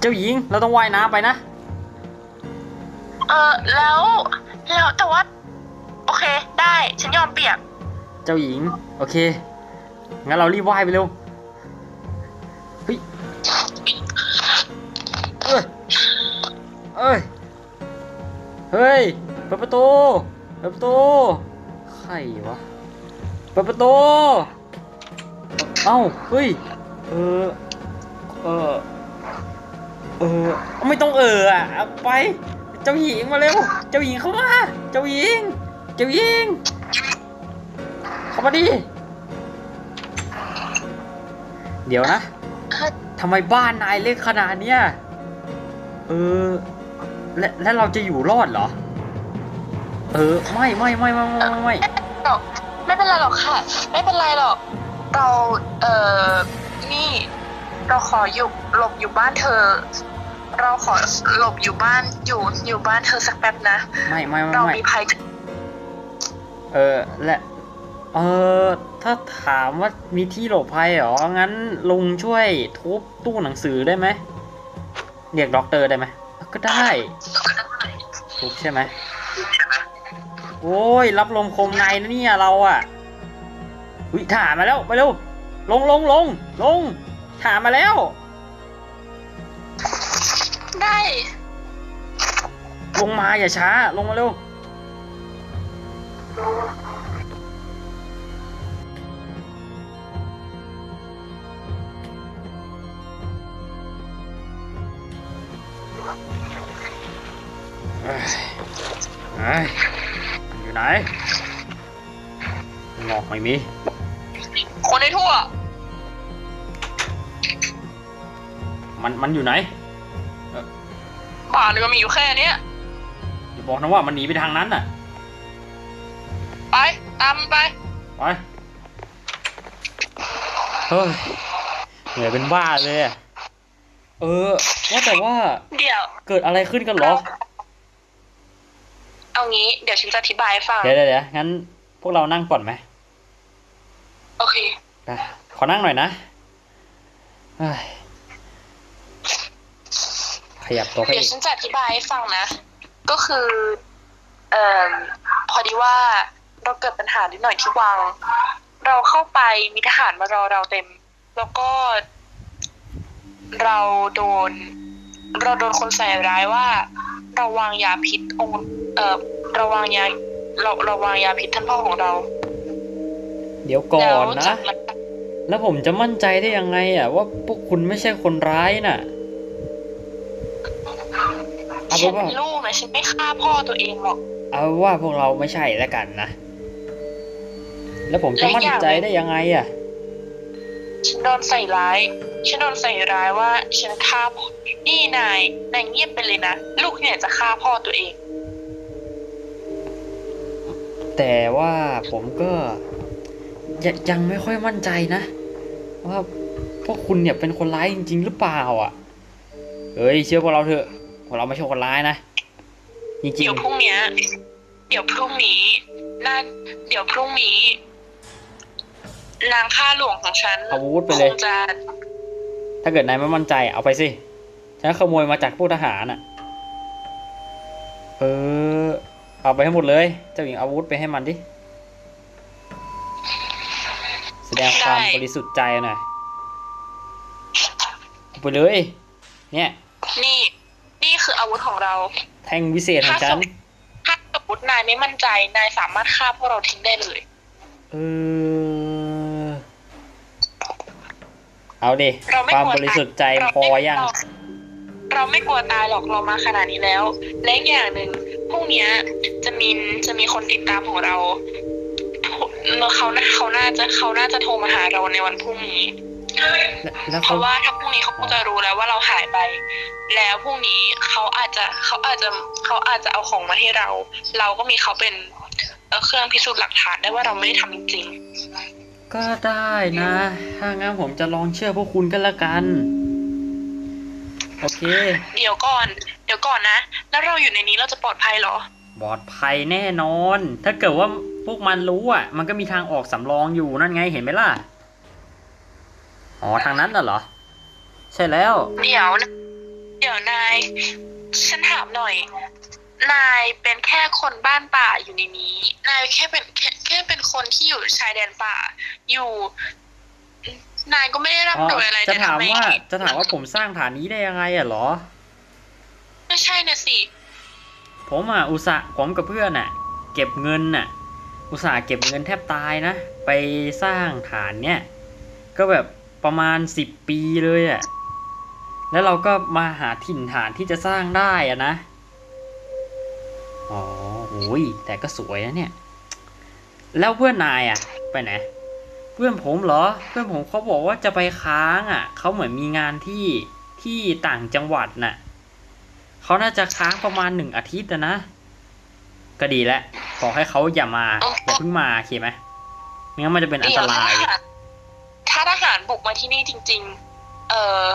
เจ้าหญิงเราต้องว่ายน้ำไปนะ เออแล้วแล้วแต่ว่าโอเค ได้ฉันยอมเปียก เจ้าหญิง โอเค งั้นเรารีบว่ายไปเร็วเฮ้ยเอ้ยเอ้ยเฮ้ยเปิดประตูเปิดประตูใครวะเปิดประตูเอ้าเฮ้ยเออเออ เออ ไม่ต้องเอออะเอาไป เจ้าหญิงมาเร็ว เจ้าหญิงเข้ามา เจ้าหญิง เจ้าหญิง เข้ามาดิ เดี๋ยวนะ ทำไมบ้านนายเล็กขนาดเนี้ย เออ และและเราจะอยู่รอดเหรอ เออ ไม่ไม่ไม่ไม่ไม่ไม่ไม่หรอกไม่เป็นไรหรอกค่ะ ไม่เป็นไรหรอก เรา เอ่อ นี่ เราขออยู่หลบอยู่บ้านเธอ เราขอหลบอยู่บ้านอยู่อยู่บ้านเธอสักแป๊บนะ ไม่ไม่ไม่เราไม่มีภัยเออและเออถ้าถามว่ามีที่หลบภัยเหรอ งั้นลุงช่วยทุบตู้หนังสือได้ไหมเรียกด็อกเตอร์ได้ไหมก็ได้ทุบใช่ไหมโอ้ยรับลมคมในนะเนี่ยเราอะวิถ่านมาแล้วไปเร็วลงลงลงลง ถ่านมาแล้ว ได้ ลงมาอย่าช้า ลงมาเร็ว เอ้ยเอ้ยอยู่ไหนงอกไม่มี คนในทั่ว มันมันอยู่ไหนบ้านก็มีอยู่แค่เนี้ยอย่าบอกนะว่ามันหนีไปทางนั้นน่ะ ไป ตามมันไป ไป เฮ้ยเหนื่อยเป็นบ้าเลยอะเออว่าแต่ว่าเดี๋ยว เกิดอะไรขึ้นกันเหรอ เอางี้ เดี๋ยวฉันจะอธิบายให้ฟัง เดี๋ยวเดี๋ยวเดี๋ยวงั้นพวกเรานั่งก่อนไหมโอเคได้ขอนั่งหน่อยนะเฮ้ย ขยับตัวให้เดี๋ยวอีกฉันจะอธิบายให้ฟังนะ ก็คือเอ่อพอดีว่าเราเกิดปัญหานิดหน่อยที่วัง เราเข้าไปมีทหารมารอเราเต็ม แล้วก็ เราโดน เราโดนคนใส่ร้ายว่าเราวางยาพิษองค์เอ่อเราวางยาเราเราวางยาพิษท่านพ่อของเรา เดี๋ยวก่อแล้วนนะจากนั้นแล้วผมจะมั่นใจได้ยังไงอะ ว่าพวกคุณไม่ใช่คนร้ายน่ะเอา ฉัเป็นนว่าเป็นลูกนะฉันไม่ฆ่าพ่อตัวเองหรอก เอาว่าพวกเราไม่ใช่แล้วกันนะ แล้วผมจะมั่นใจได้ยังไงอะ ฉันโดนใส่ร้าย ฉันโดนใส่ร้ายว่า ฉันฆ่าพ่อนี่นาย นายเงียบไปเลยนะ ลูกเนี่ยจะฆ่าพ่อตัวเอง แต่ว่าผมก็ยงยังไม่ค่อยมั่นใจนะ ว่าพวกคุณเนี่ยเป็นคนร้ายจริง ๆ หรือเปล่าอะ เฮ้ยเชื่อพวกเราเถอะพวก เราไม่ใช่คนร้ายนะจริงเดี๋ยวพรุ่งเนี้ย เดี๋ยวพรุ่งนี้น่าเดี๋ยวพรุ่งนี้นางข้าหลวงของฉันๆเอาอาวุธไปคเลยงจะถ้าเกิดนายไม่มั่นใจเอาไปสิฉันขโมยมาจากพวกทหารน่ะ เออ เอาไปให้หมดเลย เจ้าหญิงเอาอาวุธไปให้มันดิ แสดงความบริสุทธิ์ใจหน่อยเอาไปเลย เนี่ย นี่ นี่คืออาวุธของเรา แท่งวิเศษของฉันถ้าสมมตินายไม่มั่นใจ นายสามารถฆ่าพวกเราทิ้งได้เลย เออ เอาดิเราไม่ความกลัวบริสุทธิ์ใจเราพอไม่ยังเราเราไม่กลัวตายหรอกเรามาขนาดนี้แล้ว และอีกอย่างหนึ่งพรุ่งเนี้ยจะมีจะมีคนติดตามของเราเขาน่าเขาน่าจะเขาน่าจะโทรมาหาเราในวันพรุ่งนี้ แล้วเพเขาราะว่าถ้าพรุ่งนี้เขาคงจะรู้แล้วว่าเราหายไป แล้วพรุ่งนี้เขาอาจจะเขาอาจจะเขาอาจจะเอาของมาให้เรา เราก็มีเขาเป็นเอ่อเครื่องพิสูจน์หลักฐานได้ว่าเราไม่ได้ทำจริง ก็ได้นะ ถ้างั้นผมจะลองเชื่อพวกคุณกันละกัน โอเคๆเดี๋ยวก่อน เดี๋ยวก่อนนะ แล้วเราอยู่ในนี้เราจะปลอดภัยเหรอ ปลอดภัยแน่นอน ถ้าเกิดว่าพวกมันรู้อะ มันก็มีทางออกสำรองอยู่นั่นไงเห็นไหมล่ะ อ๋อทางนั้นน่ะเหรอ ใช่แล้ว เดี๋ยวนะเดี๋ยวนาย ฉันถามหน่อย นายเป็นแค่คนบ้านป่าอยู่ในนี้ นายแค่เป็นแค่แค่เป็นคนที่อยู่ชายแดนป่า อยู่ นายก็ไม่ได้อ๋อร่ำรวยอะไรจะแต่ถามทำไมว่าจะถามว่าผมสร้างฐานนี้ได้ยังไงอะเหรอ ไม่ใช่นะสิ ผมอะอุตส่าห์ผมกับเพื่อนอะ เก็บเงินน่ะ อุตส่าห์เก็บเงินแทบตายนะ ไปสร้างฐานเนี้ยก็แบบ ประมาณสิบปีเลยอะ แล้วเราก็มาหาถิ่นฐานที่จะสร้างได้อะนะ อ๋อโอ้ยแต่ก็สวยนะเนี่ย แล้วเพื่อนนายอะ ไปไหน เพื่อนผมเหรอ เพื่อนผมเขาบอกว่าจะไปค้างอะ เขาเหมือนมีงานที่ที่ต่างจังหวัดน่ะ เขาน่าจะค้างประมาณหนึ่งอาทิตย์นะ ก็ดีแล้วขอให้เขาอย่ามาอย่าเพิ่งมาโอเคไหมไม่งั้นมันจะเป็นอันตราย ถ้าทหารบุกมาที่นี่จริง ๆ เอ่อ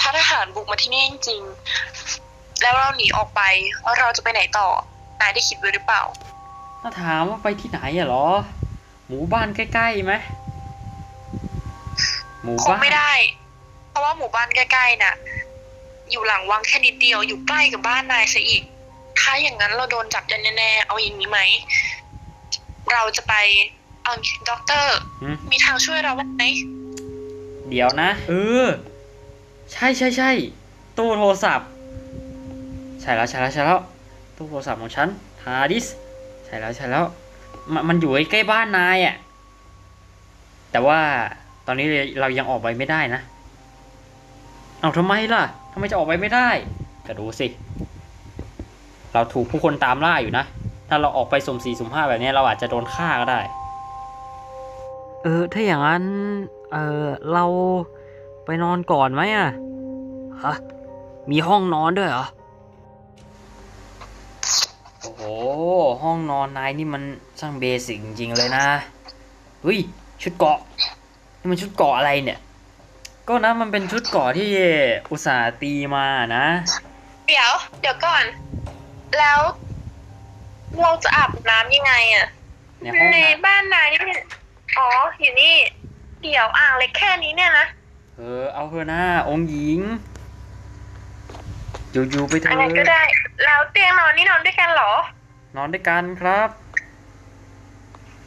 ถ้าทหารบุกมาที่นี่จริง ๆ แล้วเราหนีออกไปเราจะไปไหนต่อนายได้คิดไว้หรือเปล่า ถ้าถามว่าไปที่ไหนอะเหรอ หมู่บ้านใกล้ๆไหมหมู่คงบ้านไม่ได้ เพราะว่าหมู่บ้านใกล้ๆน่ะ อยู่หลังวังแค่นิดเดียวอยู่ใกล้กับบ้านนายซะอีก ถ้าอย่างนั้นเราโดนจับยันแน่ๆเอาอย่างนี้ไหม เราจะไปเอาด็อกเตอร์ หืมมีทางช่วยเราบ้างไหม เดี๋ยวนะ เออ ใช่ใช่ใช่ตู้โทรศัพท์ ใช่แล้วใช่แล้วใช่แล้วตู้โทรศัพท์ของฉันฮาร์ดิสใช่แล้วใช่แล้วมันมันอยู่ใกล้ๆบ้านนายอะแต่ว่าตอนนี้เรายังออกไปไม่ได้นะเอาทำไมล่ะทำไมจะออกไปไม่ได้ก็ดูสิ เราถูกผู้คนตามล่าอยู่นะ ถ้าเราออกไปสุ่มสี่สุ่มห้าแบบนี้เราอาจจะโดนฆ่าก็ได้ เออ ถ้าอย่างนั้น เออเราไปนอนก่อนไหมอะฮะมีห้องนอนด้วยเหรอ โอ้โห ห้องนอนนายนี่มันช่างเบสิกจริงๆเลยนะเฮ้ยชุดเกราะนี่มันชุดเกราะอะไรเนี่ย ก็นะมันเป็นชุดเกราะที่อุตส่าห์ตีมานะ เดี๋ยว เดี๋ยวก่อน แล้ว เราจะอาบน้ำยังไงอะในห้องในน้บ้านนายนี่มันอ๋ออยู่นี่ เดี๋ยวอ่างเล็กแค่นี้เนี่ยนะำเออ เอาเถอะนะองค์หญิง อยู่ๆไปเถอะไรก็อะได้ แล้วเตียงนอนนี่นอนด้วยกันเหรอนอนด้วยกันครับ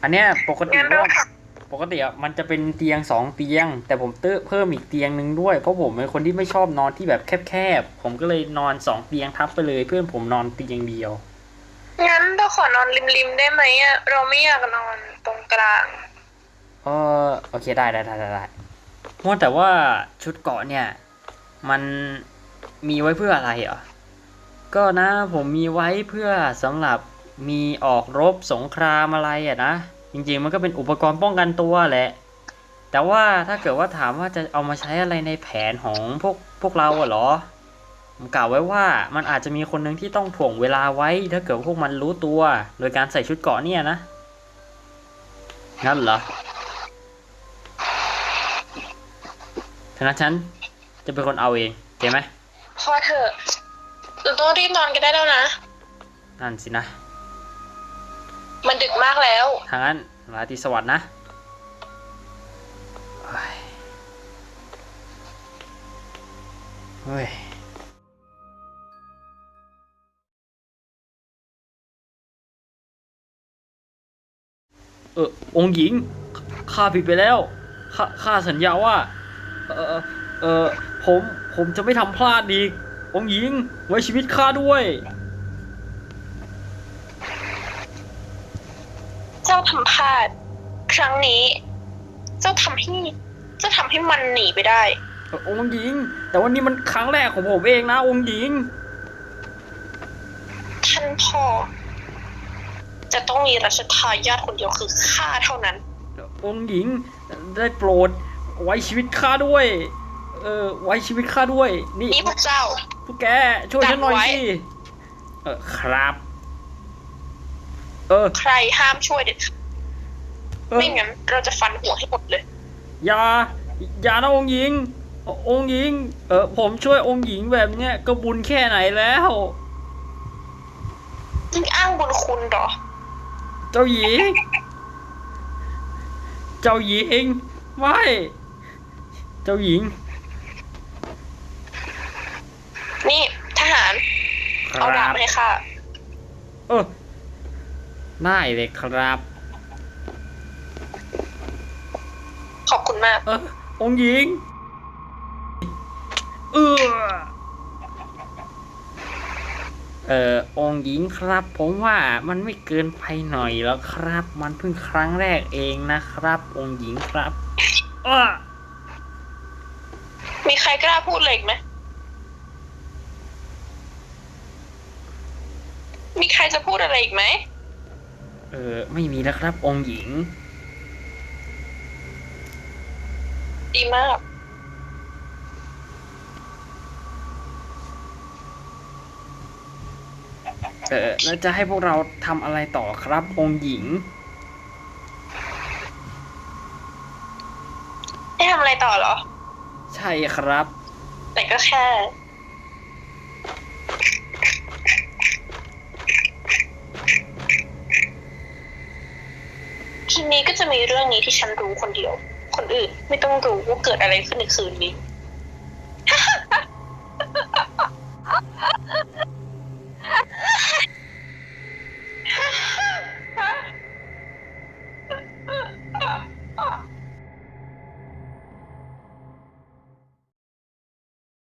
อันเนี้ยปกติงั้นเราว่าปกติอะมันจะเป็นเตียงสองเตียง แต่ผมเติมเพิ่มอีกเตียงหนึ่งด้วยเพราะผมเป็นคนที่ไม่ชอบนอนที่แบบแคบๆผมก็เลยนอนสองเตียงทับไปเลย เพื่อนผมนอนเตียงเดียว งั้นเราขอนอนริมๆได้ไหมอะเราไม่อยากนอนตรงกลาง เออโอเคได้ได้ได้ได้ได้ว่าแต่ว่าชุดเกราะเนี่ย มันมีไว้เพื่ออะไรเหรอ ก็นะผมมีไว้เพื่อสำหรับมีออกรบสงครามอะไรอะนะ จริงๆมันก็เป็นอุปกรณ์ป้องกันตัวแหละ แต่ว่าถ้าเกิดว่าถามว่าจะเอามาใช้อะไรในแผนของพวกพวกเราอะเหรอผมกล่าวไว้ว่ามันอาจจะมีคนหนึ่งที่ต้องถ่วงเวลาไว้ ถ้าเกิดว่าพวกมันรู้ตัว โดยการใส่ชุดเกราะเนี่ยนะงั้นเหรอ ฉะนั้นฉันจะเป็นคนเอาเองโอเคไหมพอเถอะเราต้องรีบนอนกันได้แล้วนะ นั่นสินะ มันดึกมากแล้วทางนั้นราตรีสวัสดิ์นะเฮ้ยเฮ้ยเออองค์หญิงข้าผิดไปแล้วข้าข้าสัญญาว่า เออเออผมผมจะไม่ทำพลาดอีก องค์หญิง ไว้ชีวิตข้าด้วย เจ้าทำพลาด ครั้งนี้ เจ้าทำให้เจ้าทำให้มันหนีไปได้ องค์หญิง แต่วันนี้มันครั้งแรกของผมเองนะ องค์หญิง ท่านพ่อ จะต้องมีรัชทายาทคนเดียวคือข้าเท่านั้น องค์หญิงได้โปรด ไว้ชีวิตข้าด้วย เออ ไว้ชีวิตข้าด้วย นี่นี่พวกเจ้า พวกแกช่วยฉันหน่อยจำไว้สิเออครับ เออ ใครห้ามช่วยเด็ดขาดเออไม่งั้นเราจะฟันหัวให้หมดเลย อย่า อย่านะองค์หญิง องค์หญิง เออผมช่วยองค์หญิงแบบเนี้ยก็บุญแค่ไหนแล้วจึงอ้างบุญคุณเหรอ เจ้าหญิง เจ้าหญิง ไม่ เจ้าหญิงนี่นี่ทหารคเอาดารับบมาให้ค่ะ เออได้เลยครับ ขอบคุณมาก เออองค์หญิง เออเอ่อองค์หญิงครับ ผมว่ามันไม่เกินไปหน่อยแล้วครับ มันเพิ่งครั้งแรกเองนะครับ องค์หญิงครับเออ มีใครกล้าพูดเลยอีกไหมมีใครจะพูดอะไรอีกไหม เออ ไม่มีแล้วครับ องค์หญิง ดีมาก เออ แล้วจะให้พวกเราทำอะไรต่อครับ องค์หญิงให้ทำอะไรต่อเหรอใช่ครับ แต่ก็แค่ทีนี้ก็จะมีเรื่องนี้ที่ฉันรู้คนเดียว คนอื่นไม่ต้องรู้ว่าเกิดอะไรขึ้นในคืนนี้